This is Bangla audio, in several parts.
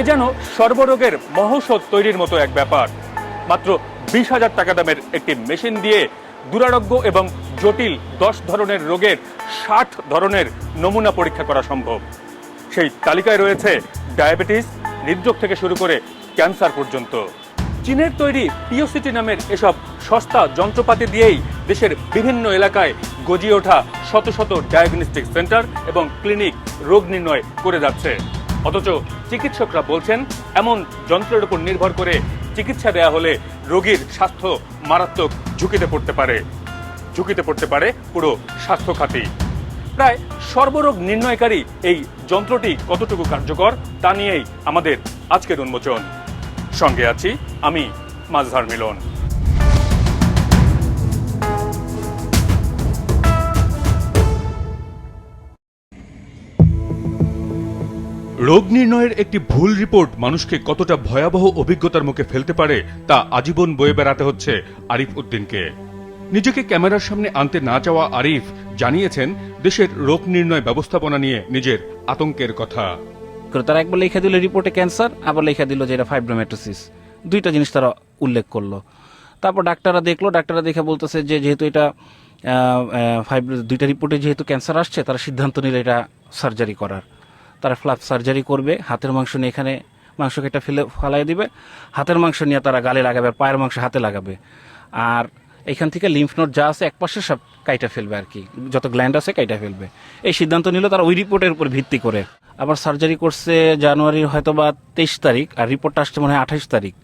এ যেন সর্বরোগের মহৌষধ তৈরির মতো এক ব্যাপার। মাত্র বিশ হাজার টাকা দামের একটি মেশিন দিয়ে দুরারোগ্য এবং জটিল দশ ধরনের রোগের ষাট ধরনের নমুনা পরীক্ষা করা সম্ভব। সেই তালিকায় রয়েছে ডায়াবেটিস, হৃদরোগ থেকে শুরু করে ক্যান্সার পর্যন্ত। চীনের তৈরি পিওসিটি নামের এসব সস্তা যন্ত্রপাতি দিয়েই দেশের বিভিন্ন এলাকায় গজিয়ে ওঠা শত শত ডায়াগনস্টিক সেন্টার এবং ক্লিনিক রোগ নির্ণয় করে যাচ্ছে। অথচ চিকিৎসকরা বলছেন, এমন যন্ত্রের উপর নির্ভর করে চিকিৎসা দেয়া হলে রোগীর স্বাস্থ্য মারাত্মক ঝুঁকিতে পড়তে পারে। ঝুঁকিতে পড়তে পারে পুরো স্বাস্থ্য খাতি প্রায় সর্বরোগ নির্ণয়কারী এই যন্ত্রটি কতটুকু কার্যকর, তা নিয়েই আমাদের আজকের উন্মোচন। সঙ্গে আছি আমি মাজহার মিলন। রোগ নির্ণয়ের একটি ভুল রিপোর্ট মানুষকে কতটা ভয়াবহ অভিজ্ঞতার মুখে ফেলতে পারে তা আজীবন বয়ে বেড়াতে হচ্ছে আরিফ উদ্দিনকে। নিজেকে ক্যামেরার সামনে আনতে না চাওয়া আরিফ জানিয়েছেন, দেশের রোগ নির্ণয় ব্যবস্থাপনা নিয়ে নিজের আতঙ্কের কথা। তারা একবার লেখা দিল, রিপোর্টে ক্যান্সার আবার লেখা দিল যে এটা ফাইব্রোমেটোসিস। দুইটা জিনিস তারা উল্লেখ করল। তারপর ডাক্তাররা দেখল, ডাক্তাররা দেখে বলতেছে যে যেহেতু এটা ফাইব্রো দুইটা রিপোর্টে যেহেতু ক্যান্সার আসছে, তারা সিদ্ধান্ত নিল এটা সার্জারি করার। তারা ফ্লাপ সার্জারি করবে, হাতের মাংস নিয়ে এখানে মাংস কেটে ফেলে, ফালাই দিবে। হাতের মাংস নিয়ে তারা গালে লাগাবে, আর পায়ের মাংস হাতে লাগাবে। আর এখান থেকে লিম্ফ নোট যা আছে এক পাশে সব কাইটা ফেলবে আর কি। যত গ্ল্যান্ড আছে, কাইটা ফেলবে। এই সিদ্ধান্ত নিল তারা ওই রিপোর্টের উপর ভিত্তি করে। আবার সার্জারি করছে জানুয়ারির হয়তো বা তেইশ তারিখ, আর রিপোর্টটা আসছে মনে হয় আঠাশ তারিখ।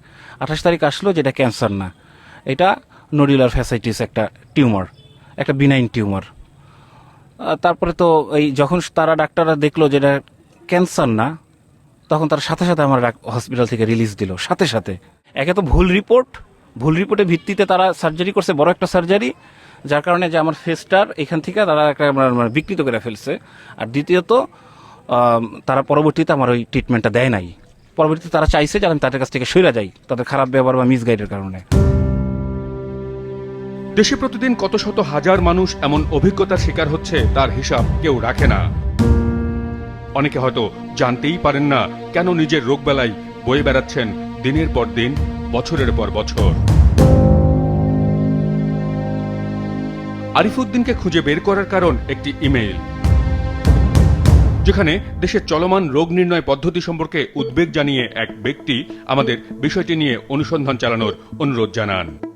আঠাশ তারিখ আসলো যেটা ক্যান্সার না। এটা নোডিউলার ফ্যাসাইটিস একটা টিউমার একটা বিনাইন টিউমার তারপরে তো এই যখন তারা ডাক্তাররা দেখল যেটা ক্যান্সার না, তখন তার সাথে সাথে আমার হসপিটাল থেকে রিলিজ দিল। সাথে সাথে। একে তো ভুল রিপোর্ট ভুল রিপোর্টের ভিত্তিতে তারা সার্জারি করছে, বড় একটা সার্জারি যার কারণে যে আমার ফেসটার এখান থেকে তারা একটা বিকৃত করে ফেলছে। আর দ্বিতীয়ত তারা পরবর্তীতে আমার ওই ট্রিটমেন্টটা দেয় নাই। পরবর্তীতে তারা চাইছে যে আমি তাদের কাছ থেকে সইরা যাই, তাদের খারাপ ব্যবহার বা মিসগাইডের কারণে। দেশে প্রতিদিন কত শত হাজার মানুষ এমন অভিজ্ঞতার শিকার হচ্ছে, তার হিসাব কেউ রাখে না। অনেকে হয়তো জানতেই পারেন না কেন নিজের রোগবেলায় বয়ে বেড়াচ্ছেন দিনের পর দিন, বছরের পর বছর। আরিফুদ্দিনকে খুঁজে বের করার কারণ একটি ইমেইল। যেখানে দেশের চলমান রোগ নির্ণয় পদ্ধতি সম্পর্কে উদ্বেগ জানিয়ে এক ব্যক্তি আমাদের বিষয়টি নিয়ে অনুসন্ধান চালানোর অনুরোধ জানান।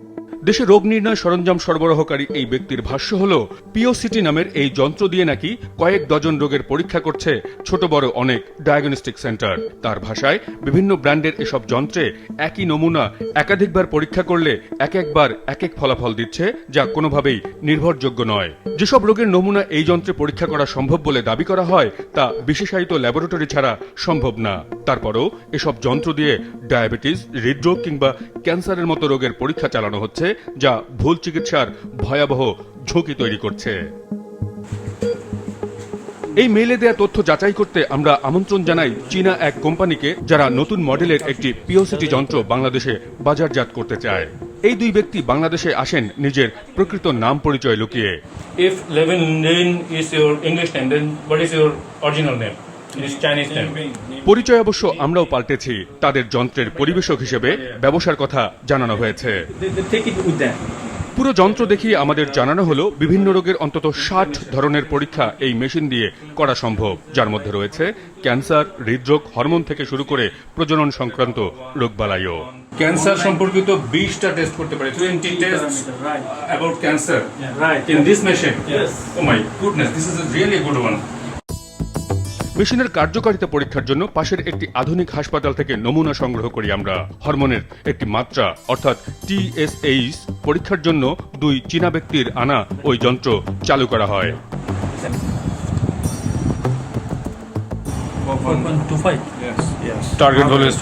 দেশে রোগ নির্ণয় সরঞ্জাম সরবরাহকারী এই ব্যক্তির ভাষ্য হল, পিওসিটি নামের এই যন্ত্র দিয়ে নাকি কয়েক ডজন রোগের পরীক্ষা করছে ছোট বড় অনেক ডায়াগনস্টিক সেন্টার। তার ভাষায় বিভিন্ন ব্র্যান্ডের এসব যন্ত্রে একই নমুনা একাধিকবার পরীক্ষা করলে এক একবার এক এক ফলাফল দিচ্ছে, যা কোনোভাবেই নির্ভরযোগ্য নয়। যেসব রোগের নমুনা এই যন্ত্রে পরীক্ষা করা সম্ভব বলে দাবি করা হয়, তা বিশেষায়িত ল্যাবরেটরি ছাড়া সম্ভব না। তারপরও এসব যন্ত্র দিয়ে ডায়াবেটিস, হৃদরোগ কিংবা ক্যান্সারের মতো রোগের পরীক্ষা চালানো হচ্ছে যা ভুল চিকিৎসার ভয়াবহ ঝুঁকি তৈরি করছে। এই মেইলে দেয়া তথ্য যাচাই করতে আমরা আমন্ত্রণ জানাই চীনা এক কোম্পানিকে যারা নতুন মডেলের একটি পিওসিটি যন্ত্র বাংলাদেশে বাজারজাত করতে চায়। এই দুই ব্যক্তি বাংলাদেশে আসেন নিজের প্রকৃত নাম পরিচয় লুকিয়ে। If Levin Lin is পরিচয় অবশ্য আমরাও পাল্টেছি। তাদের যন্ত্রের পরিবেশক হিসেবে ব্যবসার কথা জানানো হয়েছে. পুরো যন্ত্র দেখিয়ে আমাদের জানানো হলো বিভিন্ন রোগের অন্তত ষাট ধরনের পরীক্ষা এই মেশিন দিয়ে করা সম্ভব। যার মধ্যে রয়েছে ক্যান্সার হৃদরোগ হরমোন থেকে শুরু করে প্রজনন সংক্রান্ত রোগবালাইও। ক্যান্সার সম্পর্কিত বিশটা টেস্ট করতে পারে twenty test about cancer. In this machine oh my goodness this is really good one মেশিনের কার্যকারিতা পরীক্ষার জন্য পাশের একটি আধুনিক হাসপাতাল থেকে নমুনা সংগ্রহ করি আমরা। হরমোনের একটি মাত্রা অর্থাৎ টিএসএইচ পরীক্ষার জন্য দুই চীনা ব্যক্তির আনা ওই যন্ত্র চালু করা হয়। Target value is.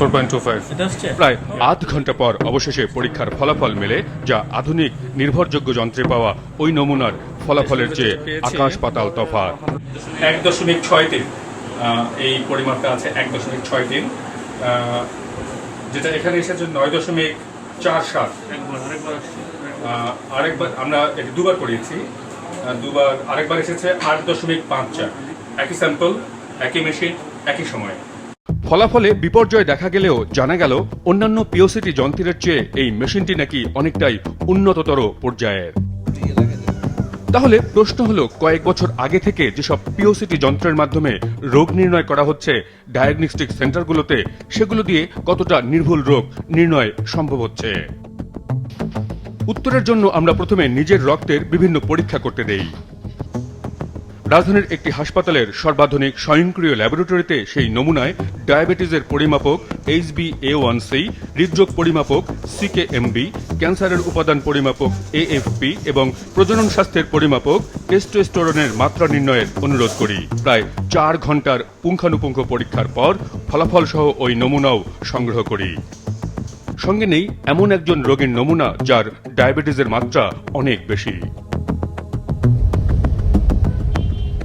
প্রায় আধ ঘণ্টা পর অবশেষে পরীক্ষার ফলাফল মেলে যা আধুনিক নির্ভরযোগ্য যন্ত্রে পাওয়া ওই নমুনার ফলাফলের চেয়ে আকাশ পাতাল তফাৎ। এক দশমিক ছয় তিন। এই পরিমাপটা আছে এক দশমিক ছয় তিন। যেটা এখানে এসেছে নয় দশমিক চার সাত। আরেকবার আমরা এটি দুবার করিয়েছি। দুবার আরেকবার এসেছে আট দশমিক পাঁচ চার। একই স্যাম্পল একই মেশিন একই সময়। ফলাফলে বিপর্যয় দেখা গেলেও জানা গেল অন্যান্য পিওসিটি যন্ত্রের চেয়ে এই মেশিনটি নাকি অনেকটাই উন্নততর পর্যায়ের। তাহলে প্রশ্ন হলো, কয়েক বছর আগে থেকে যেসব পিওসিটি যন্ত্রের মাধ্যমে রোগ নির্ণয় করা হচ্ছে ডায়াগনস্টিক সেন্টারগুলোতে সেগুলো দিয়ে কতটা নির্ভুল রোগ নির্ণয় সম্ভব হচ্ছে? উত্তরের জন্য আমরা প্রথমে নিজের রক্তের বিভিন্ন পরীক্ষা করতে দেই। রাজধানীর একটি হাসপাতালের সর্বাধুনিক স্বয়ংক্রিয় ল্যাবরেটরিতে সেই নমুনায় ডায়াবেটিসের পরিমাপক H B A one C, হৃদরোগ পরিমাপক সিকে এমবি ক্যান্সারের উপাদান পরিমাপক এএফপি এবং প্রজনন স্বাস্থ্যের পরিমাপক টেস্টোস্টেরনের মাত্রা নির্ণয়ের অনুরোধ করি। প্রায় চার ঘণ্টার পুঙ্খানুপুঙ্খ পরীক্ষার পর ফলাফল সহ ওই নমুনাও সংগ্রহ করি। সঙ্গে নেই এমন একজন রোগীর নমুনা যার ডায়াবেটিসের মাত্রা অনেক বেশি।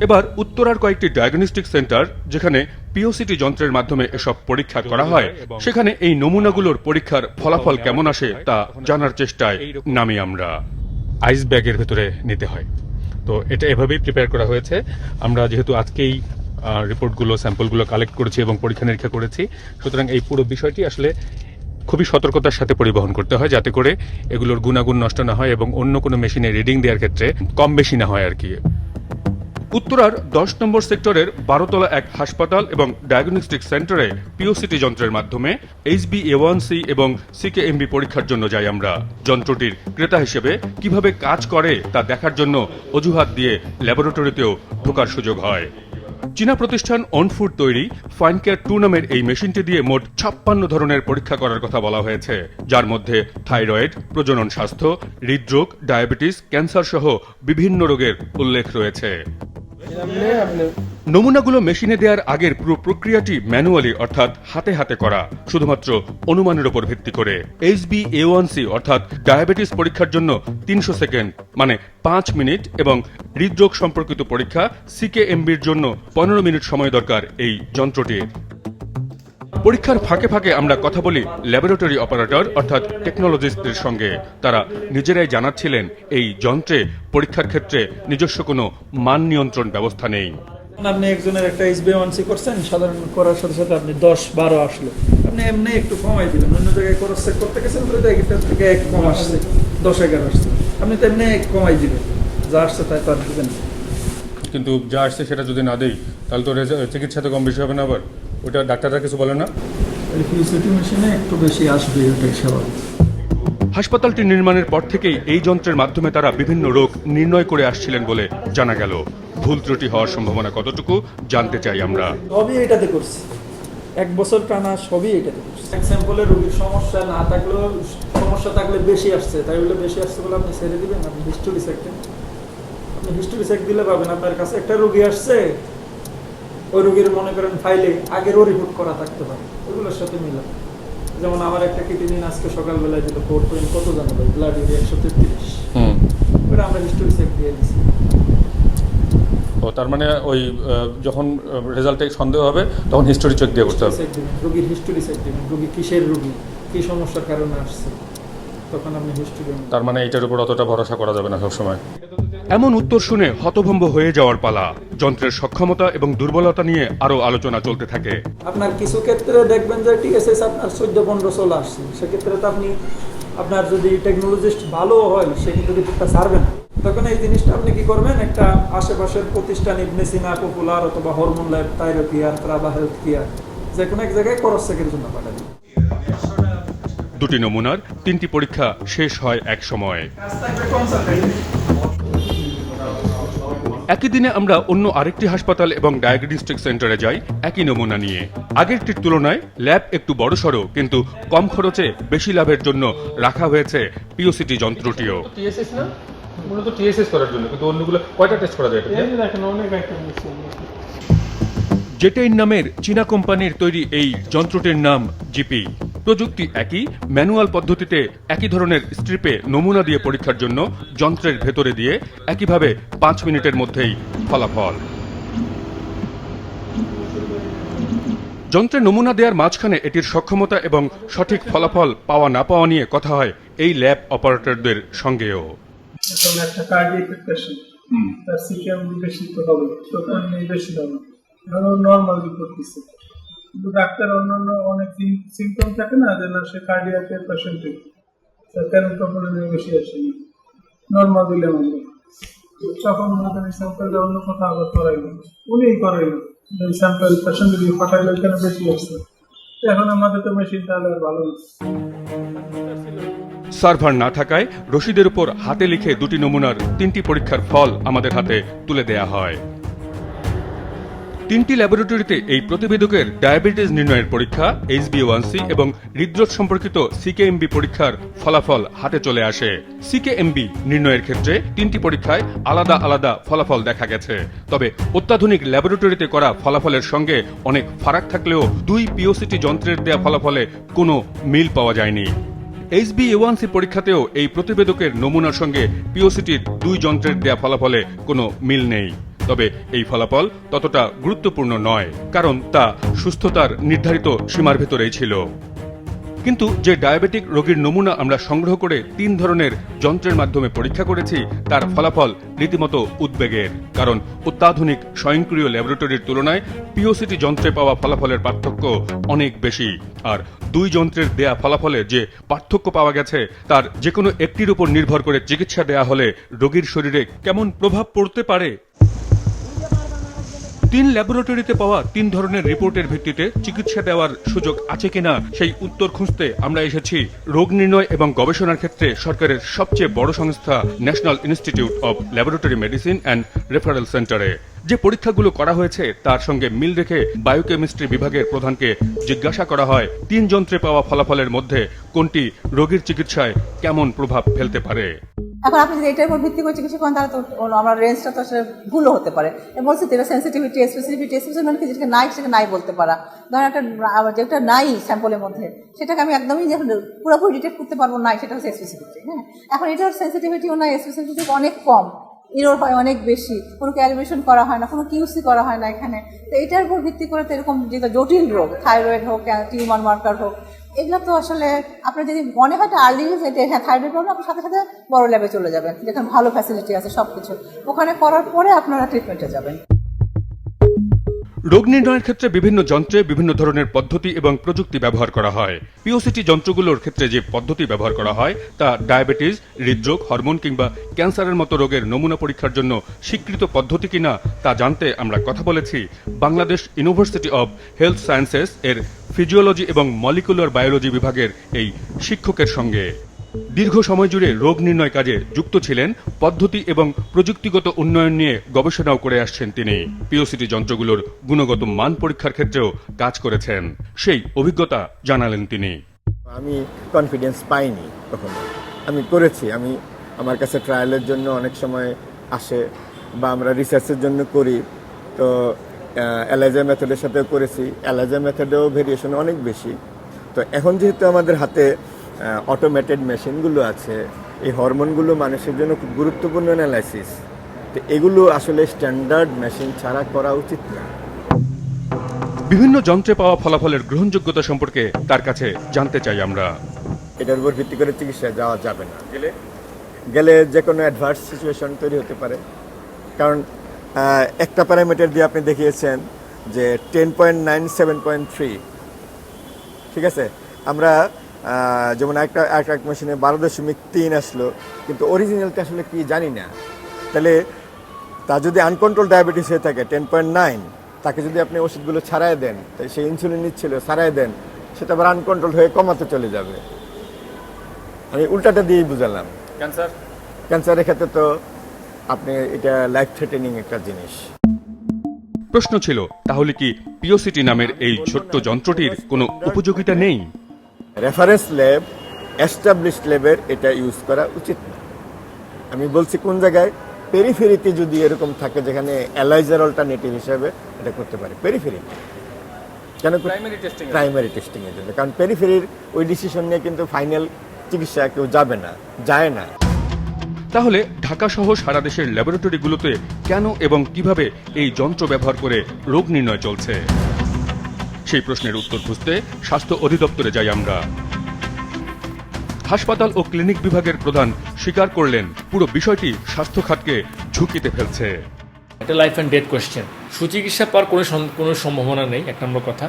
এবার উত্তরার কয়েকটি ডায়াগনস্টিক সেন্টার যেখানে পিওসিটি যন্ত্রের মাধ্যমে এসব পরীক্ষা করা হয়, সেখানে এই নমুনাগুলোর পরীক্ষার ফলাফল কেমন আসে তা জানার চেষ্টায় নামি আমরা। আইস ব্যাগের ভেতরে নিতে হয়। তো এটা এভাবেই প্রিপেয়ার করা হয়েছে। আমরা যেহেতু আজকেই রিপোর্টগুলো স্যাম্পলগুলো কালেক্ট করেছি এবং পরীক্ষা নিরীক্ষা করেছি, সুতরাং এই পুরো বিষয়টি আসলে খুবই সতর্কতার সাথে পরিবহন করতে হয় যাতে করে এগুলোর গুণাগুণ নষ্ট না হয় এবং অন্য কোনো মেশিনে রিডিং দেওয়ার ক্ষেত্রে কম বেশি না হয় আর কি। উত্তরার দশ নম্বর সেক্টরের বারোতলা এক হাসপাতাল এবং ডায়াগনস্টিক সেন্টারে পিওসিটি যন্ত্রের মাধ্যমে এইচবি এ সি এবং সিকেএমবি পরীক্ষার জন্য যাই আমরা। যন্ত্রটির ক্রেতা হিসেবে কীভাবে কাজ করে তা দেখার জন্য অজুহাত দিয়ে ল্যাবরেটরিতেও ঢোকার সুযোগ হয়। চীনা প্রতিষ্ঠান অনফুড তৈরি ফাইনকেয়ার টু নামের এই মেশিনটি দিয়ে মোট ছাপ্পান্ন ধরনের পরীক্ষা করার কথা বলা হয়েছে, যার মধ্যে থাইরয়েড, প্রজনন স্বাস্থ্য, হৃদরোগ, ডায়াবেটিস, ক্যান্সার সহ বিভিন্ন রোগের উল্লেখ রয়েছে। নমুনাগুলো মেশিনে দেওয়ার আগের পুরো প্রক্রিয়াটি ম্যানুয়ালি, অর্থাৎ হাতে হাতে করা, শুধুমাত্র অনুমানের উপর ভিত্তি করে। H B A one C, অর্থাৎ ডায়াবেটিস পরীক্ষার জন্য তিনশো সেকেন্ড মানে পাঁচ মিনিট এবং হৃদরোগ সম্পর্কিত পরীক্ষা সিকে এমবির জন্য পনেরো মিনিট সময় দরকার এই যন্ত্রটির। পরীক্ষার ফাঁকে ফাঁকে আমরা কথা বলি ল্যাবরেটরি অপারেটর অর্থাৎ টেকনোলজিস্টদের সঙ্গে। তারা নিজেরাই জানাচ্ছিলেন এই যন্ত্রে পরীক্ষার ক্ষেত্রে নিজস্ব কোনো মান নিয়ন্ত্রণ ব্যবস্থা নেই। আপনি একজনের একটা এসবি ওয়ানসি করছেন সাধারণ করার সাথে সাথে আপনি দশ বারো আসলো। আপনি এমনি একটু কমাই দিবেন অন্য জায়গায় খরচ চেক করতে গেছেন বলে একটা থেকে এক কম আসছে দশ এগারো আসছে। আপনি তো এমনি এক কমাই দিবেন যা আসছে তাই তো আর দিবেন কিন্তু যা আসছে সেটা যদি না দেই তাহলে তো চিকিৎসা তো কম বেশি হবে না আবার। ওটা ডাক্তাররা কিছু বলে না? একটু বেশি আসবে ওটাই স্বাভাবিক হাসপাতালটি নির্মাণের পর থেকেই এই যন্ত্রের মাধ্যমে তারা বিভিন্ন রোগ নির্ণয় করে আসছিলেন বলে জানা গেল। ভুল ত্রুটি হওয়ার সম্ভাবনা কতটুকু জানতে চাই আমরা। সবই এটাতে করছি। এক বছর টানা সবই এটাতে করছি। এক স্যাম্পলে রোগীর সমস্যা না থাকলেও সমস্যা থাকলে বেশি আসছে। তাই বলে বেশি আসছে বলে আপনি ছেড়ে দিবেন আপনি হিস্টোরি চেকটা আপনি হিস্টোরি চেক দিলে পাবেন আপনার কাছে একটা রোগী আসছে ওই রোগীর মনে করেন ফাইলে আগেরও রিপোর্ট করা থাকতে পারে। ওগুলোর সাথে মিলা। যেমন আমার একটা কিডনি আজকে সকালবেলায় দিল ফোর পয়েন্ট কত জানো ভাই? ব্লাড ইউরিয়া একশো তেত্রিশ। ওটা আমরা হিস্টোরি চেক দিয়ে দিচ্ছি ও তার মানে ওই যখন রেজাল্টে সন্দেহ হবে তখন হিস্টোরি চেক দিয়ে করতে হবে। রোগীর হিস্টোরি চেক দিবেন। রোগী কিসের রোগী? কি সমস্যার কারণে আসছে? তখন আপনি হিস্টোরি তার মানে এটার উপর অতটা ভরসা করা যাবে না সবসময়। এমন উত্তর শুনে হতভম্ব হয়ে যাওয়ার পালা। যন্ত্রের সক্ষমতা এবং দুর্বলতা নিয়ে আরও আলোচনা চলতে থাকে। আপনার কিছু ক্ষেত্রে দেখবেন যে আছে আপনার চোদ্দ পনেরো চলে আসছে। সেক্ষেত্রে তো আপনি আপনার যদি টেকনোলজিস্ট ভালো হয় সে কিন্তু রিপোর্টটা ছাড়বে না। তখন এই জিনিসটা আপনি কি করবেন? একটা আশেপাশের প্রতিষ্ঠান ইবনেসিনা পপুলার অথবা হরমোন ল্যাব থাইরো কেয়ার ট্রাভা হেলথ কেয়ার যে কোনো এক জায়গায় করস চেকের জন্য পাঠাবেন। দুটি নমুনার তিনটি পরীক্ষা শেষ হয় এক সময়। একই দিনে আমরা অন্য আরেকটি হাসপাতাল এবং ডায়াগনস্টিক সেন্টারে যাই একই নমুনা নিয়ে। আগেরটির তুলনায় ল্যাব একটু বড়সড় কিন্তু কম খরচে বেশি লাভের জন্য রাখা হয়েছে পিওসিটি যন্ত্রটিও। টিএসএস না? মূলত টিএসএস করার জন্য কিন্তু অন্যগুলো কয়টা টেস্ট করা যায় দেখেন অনেক আইটেম জেটেইন নামের চীনা কোম্পানির তৈরি এই যন্ত্রটির নাম জিপি। প্রযুক্তি একই ম্যানুয়াল পদ্ধতিতে একই ধরনের স্ট্রিপে নমুনা দিয়ে পরীক্ষার জন্য যন্ত্রের ভেতরে দিয়ে একইভাবে পাঁচ মিনিটের মধ্যেই ফলাফল। যন্ত্রে নমুনা দেওয়ার মাঝখানে এটির সক্ষমতা এবং সঠিক ফলাফল পাওয়া না পাওয়া নিয়ে কথা হয় এই ল্যাব অপারেটরদের সঙ্গেও। একটা পেশেন্ট তো হবে বেশি হবে। নর্মাল রিপোর্ট কিন্তু ডাক্তার অন্যান্য অনেক সিমটম থাকে না যে না সে কার্ডিয়াকের পেশেন্টের কেন প্রবলেম বেশি আসেনি? নর্মাল দিলে তখন মনে করেন স্যাম্পলটা অন্য কোথাও আবার করাইল। উনিই করাইল। এই স্যাম্পল পেশেন্ট দিয়ে পাঠাইলো এখানে বেশি আসছে? এখন আমাদের তো মেশিন তাহলে ভালো সার্ভার না থাকায় রশিদের উপর হাতে লিখে দুটি নমুনার তিনটি পরীক্ষার ফল আমাদের হাতে তুলে দেয়া হয়। তিনটি ল্যাবরেটরিতে এই প্রতিবেদকের ডায়াবেটিস নির্ণয়ের পরীক্ষা এইচবিওয়ানসি এবং হৃদরোগ সম্পর্কিত সিকেএমবি পরীক্ষার ফলাফল হাতে চলে আসে। সিকেএমবি নির্ণয়ের ক্ষেত্রে তিনটি পরীক্ষায় আলাদা আলাদা ফলাফল দেখা গেছে। তবে অত্যাধুনিক ল্যাবরেটরিতে করা ফলাফলের সঙ্গে অনেক ফারাক থাকলেও দুই পিওসিটি যন্ত্রের দেয়া ফলাফলে কোনো মিল পাওয়া যায়নি। এইচবি এওয়ানসি পরীক্ষাতেও এই প্রতিবেদকের নমুনার সঙ্গে পিওসিটির দুই যন্ত্রের দেয়া ফলাফলে কোনো মিল নেই। তবে এই ফলাফল ততটা গুরুত্বপূর্ণ নয়, কারণ তা সুস্থতার নির্ধারিত সীমার ভেতরেই ছিল। কিন্তু যে ডায়াবেটিক রোগীর নমুনা আমরা সংগ্রহ করে তিন ধরনের যন্ত্রের মাধ্যমে পরীক্ষা করেছি, তার ফলাফল রীতিমতো উদ্বেগের, কারণ অত্যাধুনিক স্বয়ংক্রিয় ল্যাবরেটরির তুলনায় পিওসিটি যন্ত্রে পাওয়া ফলাফলের পার্থক্য অনেক বেশি, আর দুই যন্ত্রের দেয়া ফলাফলে যে পার্থক্য পাওয়া গেছে, তার যে কোনো একটির উপর নির্ভর করে চিকিৎসা দেয়া হলে রোগীর শরীরে কেমন প্রভাব পড়তে পারে? তিন ল্যাবরেটরিতে পাওয়া তিন ধরনের রিপোর্টের ভিত্তিতে চিকিৎসা দেওয়ার সুযোগ আছে কিনা সেই উত্তর খুঁজতে আমরা এসেছি রোগ নির্ণয় এবং গবেষণার ক্ষেত্রে সরকারের সবচেয়ে বড় সংস্থা National Institute of Laboratory Medicine and Referral সেন্টারে। যে পরীক্ষাগুলো করা হয়েছে, তার সঙ্গে মিল রেখে বায়োকেমিস্ট্রি বিভাগের প্রধানকে জিজ্ঞাসা করা হয়, তিন যন্ত্রে পাওয়া ফলাফলের মধ্যে কোনটি রোগীর চিকিৎসায় কেমন প্রভাব ফেলতে পারে? এখন আপনি যদি এটার উপর ভিত্তি করে চিকিৎসা করেন, তাহলে তো আমার রেঞ্জটা তো আসলে ভুলও হতে পারে। বলছি তো এটা সেন্সিটিভিটি স্পেসিফিটি স্পেসিফিক মানে যেটা নাই সেটা নাই বলতে পারা। ধরেন একটা যেটা নাই স্যাম্পলের মধ্যে, সেটাকে আমি একদমই যে পুরোপুরি ডিটেক্ট করতে পারব নাই, সেটা হচ্ছে স্পেসিফিটি হ্যাঁ? এখন এটার সেন্সিটিভিটিও নাই স্পেসিফিটি অনেক কম। ইরোর হয় অনেক বেশি। কোনো ক্যালিব্রেশন করা হয় না, কোনো কিউসি করা হয় না এখানে। তো এটার উপর ভিত্তি করে তো এরকম যেটা জটিল রোগ থাইরয়েড হোক টিউমার মার্কার হোক, এগুলো তো আসলে আপনার যদি মনে হয় আর্লি হ্যাঁ থাইরয়েড প্রবলেম আপনার সাথে সাথে বড় ল্যাবে চলে যাবেন, যেখানে ভালো ফ্যাসিলিটি আছে সব কিছু ওখানে করার পরে আপনারা ট্রিটমেন্টে যাবেন। রোগ নির্ণয়ের ক্ষেত্রে বিভিন্ন যন্ত্রে বিভিন্ন ধরনের পদ্ধতি এবং প্রযুক্তি ব্যবহার করা হয়। পিওসিটি যন্ত্রগুলোর ক্ষেত্রে যে পদ্ধতি ব্যবহার করা হয়, তা ডায়াবেটিস, হৃদরোগ, হরমোন কিংবা ক্যান্সারের মতো রোগের নমুনা পরীক্ষার জন্য স্বীকৃত পদ্ধতি কিনা তা জানতে আমরা কথা বলেছি। Bangladesh University of Health Sciences এর ফিজিওলজি এবং মলিকুলার বায়োলজি বিভাগের এই শিক্ষকের সঙ্গে। দীর্ঘ সময় জুড়ে রোগ নির্ণয় কাজে যুক্ত ছিলেন, পদ্ধতি এবং প্রযুক্তিগত উন্নয়ন নিয়ে গবেষণাও করে আসছেন তিনি। পিওসিটি যন্ত্রগুলোর গুণগত মান পরীক্ষার ক্ষেত্রেও কাজ করেছেন। সেই অভিজ্ঞতা জানালেন তিনি। আমি কনফিডেন্স পাইনি কখনো। আমি করেছি, আমি আমার কাছে ট্রায়ালের জন্য অনেক সময় আসে বা আমরা রিসার্চের জন্য করি। তো অ্যালাইজা মেথডের সাথেও করেছি। অ্যালাইজা মেথডেও ভেরিয়েশন অনেক বেশি। তো এখন যেহেতু আমাদের হাতে অটোমেটেড মেশিনগুলো আছে। এই হরমোনগুলো মানুষের জন্য খুব গুরুত্বপূর্ণ অ্যানালাইসিস তো এগুলো আসলে স্ট্যান্ডার্ড মেশিন ছাড়া করা উচিত না। বিভিন্ন যন্ত্রে পাওয়া ফলাফলের গ্রহণযোগ্যতা সম্পর্কে তার কাছে জানতে চাই আমরা। এটার উপর ভিত্তি করে চিকিৎসায় যাওয়া যাবে না। গেলে গেলে যে কোনো অ্যাডভার্স সিচুয়েশন তৈরি হতে পারে। কারণ একটা প্যারামিটার দিয়ে আপনি দেখিয়েছেন যে ten point nine seven point three ঠিক আছে? আমরা যেমন একটা এক এক মেশিনে বারো দশমিক তিন আসলো কিন্তু অরিজিনালটা আসলে কি জানি না। তাহলে তার যদি আনকন্ট্রোল ডায়াবেটিস হয়ে থাকে টেন পয়েন্ট নাইন তাকে যদি আপনি ওষুধগুলো ছাড়াই দেন তাই সে ইনসুলিন নিচ্ছিল ছাড়াই দেন সেটা আবার আনকন্ট্রোল হয়ে কমাতে চলে যাবে। আমি উল্টাটা দিয়েই বুঝালাম। ক্যান্সার ক্যান্সারের ক্ষেত্রে তো আপনি এটা লাইফ থ্রেটেনিং একটা জিনিস। প্রশ্ন ছিল তাহলে কি পিওসিটি নামের এই ছোট্ট যন্ত্রটির কোনো উপযোগিতা নেই? রেফারেন্স ল্যাব এস্টাবলিশড ল্যাবের এটা ইউজ করা উচিত না। আমি বলছি কোন জায়গায়? পেরিফেরিতে যদি এরকম থাকে যেখানে অ্যালাইজার অল্টারনেটিভ হিসেবে এটা করতে পারে। পেরিফেরি কেন প্রাইমারি টেস্টিং এর জন্য। কারণ পেরিফেরির ওই ডিসিশন নিয়ে কিন্তু ফাইনাল চিকিৎসা কেউ যাবে না যায় না। তাহলে ঢাকা সহ সারা দেশের ল্যাবরেটরিগুলোতে কেন এবং কীভাবে এই যন্ত্র ব্যবহার করে রোগ নির্ণয় চলছে? সেই প্রশ্নের উত্তর খুঁজতে স্বাস্থ্য অধিদপ্তরে যাই আমরা। হাসপাতাল ও ক্লিনিক বিভাগের প্রধান স্বীকার করলেন, পুরো বিষয়টি স্বাস্থ্য খাতকে ঝুঁকিতে ফেলছে। একটা লাইফ অ্যান্ড ডেথ কোয়েশ্চেন সুচিকিৎসা পাওয়ার কোনো কোনো সম্ভাবনা নেই, এক নম্বর কথা।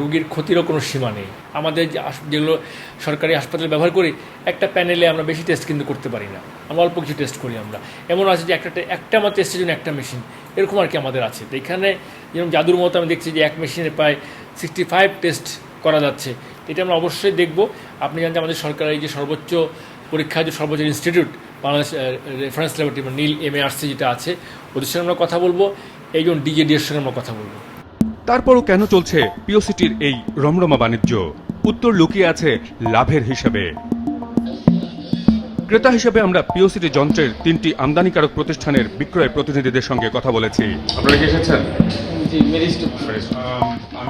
রুগীর ক্ষতিরও কোনো সীমা নেই। আমাদের যেগুলো সরকারি হাসপাতালে ব্যবহার করি, একটা প্যানেলে আমরা বেশি টেস্ট কিন্তু করতে পারি না। আমরা অল্প কিছু টেস্ট করি আমরা। এমন আছে যে একটা একটা আমার টেস্টের জন্য একটা মেশিন এরকম আর কি আমাদের আছে। তো এখানে যেরকম জাদুর মতো আমি দেখছি যে এক মেশিনে প্রায় সিক্সটি ফাইভ টেস্ট করা যাচ্ছে। এটা আমরা অবশ্যই দেখব। আপনি জানেন যে আমাদের সরকারের যে সর্বোচ্চ পরীক্ষা, যে সর্বোচ্চ ইনস্টিটিউট বাংলাদেশ রেফারেন্স ল্যাবরেটরি নীল এম যেটা আছে, ওদের সঙ্গে আমরা কথা বলব। এইজন ডিজেডি এর সঙ্গে আমরা কথা বলব। তারপরও কেন চলছে পিওসিটির এই রমরমা বাণিজ্য? উত্তর লুকিয়ে আছে লাভের হিসাবে। ক্রেতা হিসেবে আমরা পিওসিটি যন্ত্রের তিনটি আমদানিকারক প্রতিষ্ঠানের বিক্রয় প্রতিনিধিদের সঙ্গে কথা বলেছি। আপনারা কি এসেছেন?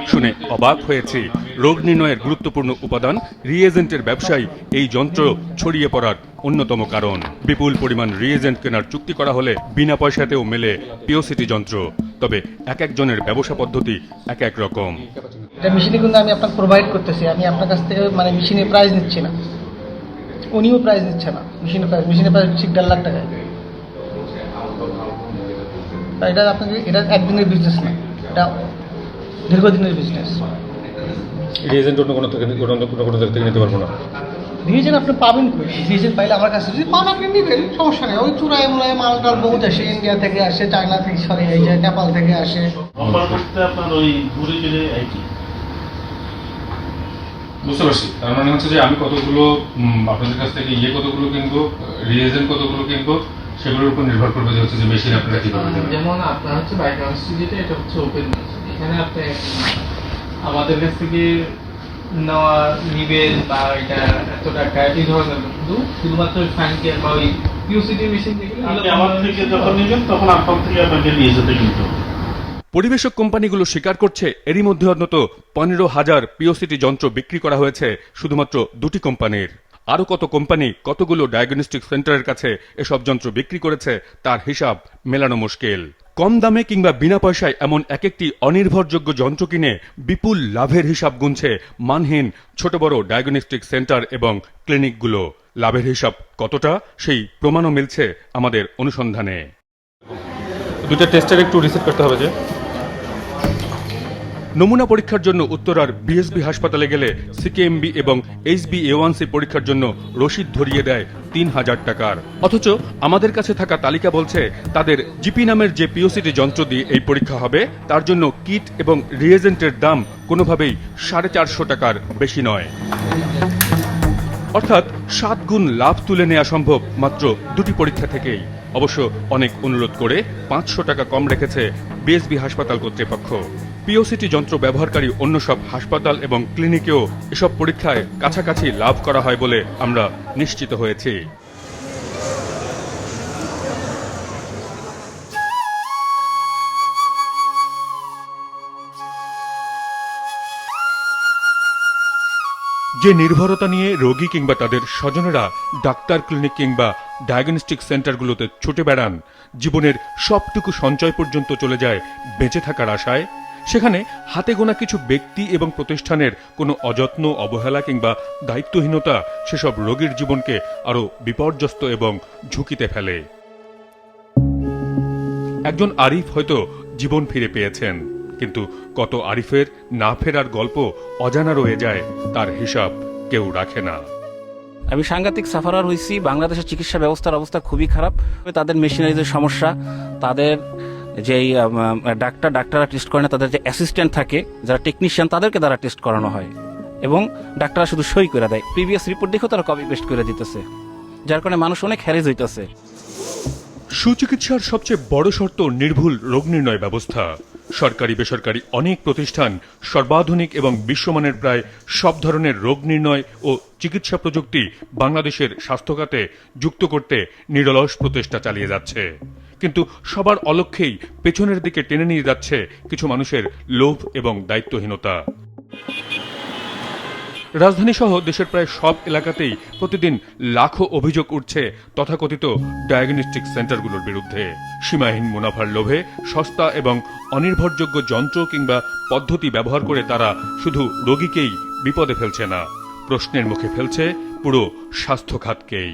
শুনে অবাক হয়েছি। রোগ নির্ণয়ের গুরুত্বপূর্ণ উপাদান রিএজেন্টের ব্যবসায় এই যন্ত্র ছড়িয়ে পড়ার অন্যতম কারণ। বিপুল পরিমাণ রিএজেন্ট কেনার চুক্তি করা হলে বিনা পয়সাতেও মেলে পিওসিটি যন্ত্র। তবে এক একজনের ব্যবসা পদ্ধতি এক এক রকম। এটা মেশিনে কিন্তু আমি আপনাকে প্রোভাইড করতেছি। আমি আপনার কাছ থেকে মানে মেশিনের প্রাইস নিচ্ছি না। উনিও প্রাইস নিচ্ছে না। মেশিনের প্রাইস মেশিনের প্রাইস ঠিক দেড় লাখ টাকায়। এটা আপনাকে এটা একদিনের বিজনেস না। এটা দীর্ঘদিনের বিজনেস রিএজেন্ট অন্য কোনো থেকে অন্য কোনো কোনো থেকে নিতে পারব না। রিয়েজেন্ট আপনি পাবেন কই? রিয়েজেন্ট পাইলে আমার কাছে যদি পান আপনি নেবেন সমস্যা নেই। ওই চূড়ায় মুড়ায় মাল টাল বহুত আসে ইন্ডিয়া থেকে আসে চায়না থেকে সরি এই যে নেপাল থেকে আসে। অফার করতে আপনার ওই ঘুরে ফিরে আইটি বুঝতে পারছি। তার মানে হচ্ছে যে আমি কতগুলো আপনাদের কাছ থেকে ইয়ে কতগুলো কিনবো রিয়েজেন্ট কতগুলো কিনবো সেগুলোর উপর নির্ভর করবে যে হচ্ছে যে মেশিন আপনারা কীভাবে দেবেন। যেমন আপনার হচ্ছে বায়োকেমিস্ট্রি যেটা এটা হচ্ছে ওপেন এখানে আপনি আমাদের কাছ থেকে নেওয়া নিবেন বা এটা এত টাকা এই ধরনের না। শুধু শুধুমাত্র ফাইন কেয়ার বা ওই পিউসিটি মেশিন যেগুলো আপনি আমার থেকে যখন নেবেন তখন আপনার থেকে আপনাকে নিয়ে যেতে কিন্তু পরিবেশক কোম্পানিগুলো স্বীকার করছে এরই মধ্যে অন্তত পনেরো হাজার পিওসিটি যন্ত্র বিক্রি করা হয়েছে শুধুমাত্র দুটি কোম্পানির। আরও কত কোম্পানি কতগুলো ডায়াগনস্টিক সেন্টারের কাছে এসব যন্ত্র বিক্রি করেছে, তার হিসাব মেলানো মুশকিল। কম দামে কিংবা বিনা পয়সায় এমন এক একটি অনির্ভরযোগ্য যন্ত্র কিনে বিপুল লাভের হিসাব গুনছে মানহীন ছোট বড় ডায়াগনস্টিক সেন্টার এবং ক্লিনিকগুলো লাভের হিসাব কতটা, সেই প্রমাণও মিলছে আমাদের অনুসন্ধানে। দুটো টেস্টের একটু রিসেট করতে হবে যে। নমুনা পরীক্ষার জন্য উত্তরার বিএসবি হাসপাতালে গেলে সিকেএমবি এবং এইচবি এওয়ানসি পরীক্ষার জন্য রসিদ ধরিয়ে দেয় তিন হাজার টাকার। অথচ আমাদের কাছে থাকা তালিকা বলছে, তাদের জিপি নামের যে পিওসিটি যন্ত্র দিয়ে এই পরীক্ষা হবে, তার জন্য কিট এবং রিয়েজেন্টের দাম কোনোভাবেই সাড়ে চারশো টাকার বেশি নয়। অর্থাৎ সাত গুণ লাভ তুলে নেওয়া সম্ভব মাত্র দুটি পরীক্ষা থেকেই। অবশ্য অনেক অনুরোধ করে পাঁচশো টাকা কম রেখেছে বিএসবি হাসপাতাল কর্তৃপক্ষ। পিওসিটি যন্ত্র ব্যবহারকারী অন্য সব হাসপাতাল এবং ক্লিনিকেও এসব পরীক্ষায় কাছাকাছি লাভ করা হয় বলে আমরা নিশ্চিত হয়েছি। যে নির্ভরতা নিয়ে রোগী কিংবা তাদের স্বজনেরা ডাক্তার ক্লিনিক কিংবা ডায়াগনস্টিক সেন্টারগুলোতে ছুটে বেড়ান, জীবনের সবটুকু সঞ্চয় পর্যন্ত চলে যায় বেঁচে থাকার আশায়। সেখানে হাতে গোনা কিছু ব্যক্তি এবং প্রতিষ্ঠানের কোনো অযত্ন, অবহেলা কিংবা দায়িত্বহীনতা সেসব রোগীর জীবনকে আরও বিপর্যস্ত এবং ঝুঁকিতে ফেলে। একজন আরিফ হয়তো জীবন ফিরে পেয়েছেন, কিন্তু কত আরিফের না ফেরার গল্প অজানা রয়ে যায়, তার হিসাব কেউ রাখে না। আমি সাংঘাতিক সাফারার হয়েছি বাংলাদেশের চিকিৎসা ব্যবস্থার অবস্থা খুবই খারাপ। তাদের মেশিনারিজের সমস্যা, তাদের যেই ডাক্তার, ডাক্তাররা টেস্ট করে না, তাদের যে অ্যাসিস্ট্যান্ট থাকে, যারা টেকনিশিয়ান তাদেরকে দ্বারা টেস্ট করানো হয়। এবং ডাক্তাররা শুধু সই করে দেয়। প্রিভিয়াস রিপোর্ট দেখেও তারা কপি পেস্ট করে দিতেছে। যার কারণে মানুষ অনেক হ্যারেজ হইতেছে। সুচিকিৎসার সবচেয়ে বড় শর্ত নির্ভুল রোগ নির্ণয় ব্যবস্থা। সরকারি, বেসরকারি অনেক প্রতিষ্ঠান সর্বাধুনিক এবং বিশ্বমানের প্রায় সব ধরনের রোগ নির্ণয় ও চিকিৎসা প্রযুক্তি বাংলাদেশের স্বাস্থ্যখাতে যুক্ত করতে নিরলস প্রচেষ্টা চালিয়ে যাচ্ছে। কিন্তু সবার অলক্ষেই পেছনের দিকে টেনে নিয়ে যাচ্ছে কিছু মানুষের লোভ এবং দায়িত্বহীনতা। রাজধানী সহ দেশের প্রায় সব এলাকাতেই প্রতিদিন লাখো অভিযোগ উঠছে তথাকথিত ডায়াগনস্টিক সেন্টারগুলোর বিরুদ্ধে। সীমাহীন মুনাফার লোভে সস্তা এবং অনির্ভরযোগ্য যন্ত্র কিংবা পদ্ধতি ব্যবহার করে তারা শুধু রোগীকেই বিপদে ফেলছে না, প্রশ্নের মুখে ফেলছে পুরো স্বাস্থ্য খাতকেই